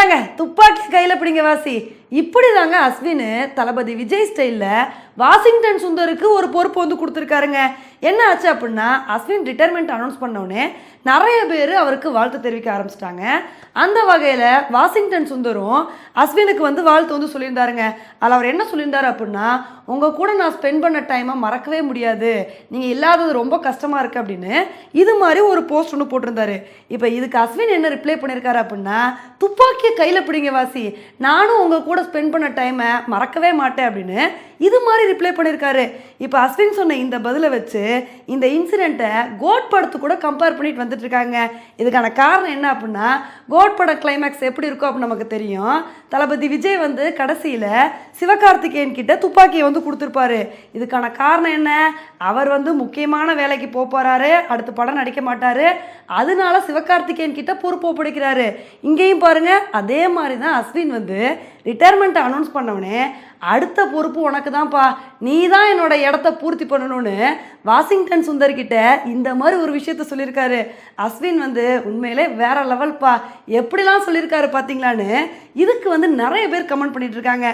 இந்தாங்க துப்பாக்கி கையில் பிடிங்க வாசி. இப்படி தாங்க அஸ்வின் தளபதி விஜய் ஸ்டைலில் வாஷிங்டன் சுந்தருக்கு ஒரு பொறுப்பு வந்து கொடுத்துருக்காருங்க. என்ன ஆச்சு அப்படின்னா அஸ்வின் ரிட்டைர்மெண்ட் அனௌன்ஸ் பண்ணோடனே நிறைய பேர் அவருக்கு வாழ்த்து தெரிவிக்க ஆரம்பிச்சிட்டாங்க. அந்த வகையில் வாஷிங்டன் சுந்தரும் அஸ்வினுக்கு வந்து வாழ்த்து வந்து சொல்லியிருந்தாருங்க. அதில் அவர் என்ன சொல்லியிருந்தாரு அப்படின்னா உங்கள் கூட நான் ஸ்பெண்ட் பண்ண டைமை மறக்கவே முடியாது. நீங்கள் இல்லாதது ரொம்ப கஷ்டமாக இருக்குது அப்படின்னு இது மாதிரி ஒரு போஸ்ட் ஒன்று போட்டிருந்தாரு. இப்போ இதுக்கு அஸ்வின் என்ன ரிப்ளை பண்ணியிருக்காரு அப்படின்னா துப்பாக்கியை கையில் பிடிங்க வாசி. நானும் உங்கள் கூட ஸ்பெண்ட் பண்ண டைமை மறக்கவே மாட்டேன் அப்படின்னு இது மாதிரி ரிப்ளை பண்ணியிருக்காரு இப்போ அஸ்வின் சொன்ன இந்த பதிலை வச்சு இந்த இன்சிடெண்ட்டை கோட் படத்து கூட கம்பேர் பண்ணிட்டு வந்துட்டு இருக்காங்க. இதுக்கான காரணம் என்ன அப்படின்னா கோட் பட கிளைமேக்ஸ் எப்படி இருக்கும் அப்படின்னு நமக்கு தெரியும். தளபதி விஜய் வந்து கடைசியில் சிவகார்த்திகேயன் கிட்ட துப்பாக்கியை வந்து கொடுத்துருப்பாரு. இதுக்கான காரணம் என்ன? அவர் வந்து முக்கியமான வேலைக்கு போக போறாரு. அடுத்த படம் நடிக்க மாட்டாரு. அதனால சிவகார்த்திகேயன் கிட்ட பொறுப்பு ஒப்படைக்கிறாரு. இங்கேயும் பாருங்க அதே மாதிரி தான் அஸ்வின் வந்து ரிட்டையர்மெண்ட்டை அனௌன்ஸ் பண்ணவனே அடுத்த பொறுப்பு உனக்கு தான்ப்பா நீ தான் என்னோட இடத்த பூர்த்தி பண்ணணும்னு வாஷிங்டன் சுந்தர் கிட்ட இந்த மாதிரி ஒரு விஷயத்த சொல்லியிருக்காரு. அஸ்வின் வந்து உண்மையிலே வேற லெவல்ப்பா எப்படிலாம் சொல்லியிருக்காரு பார்த்தீங்களான்னு இதுக்கு வந்து நிறைய பேர் கமெண்ட் பண்ணிட்டு இருக்காங்க.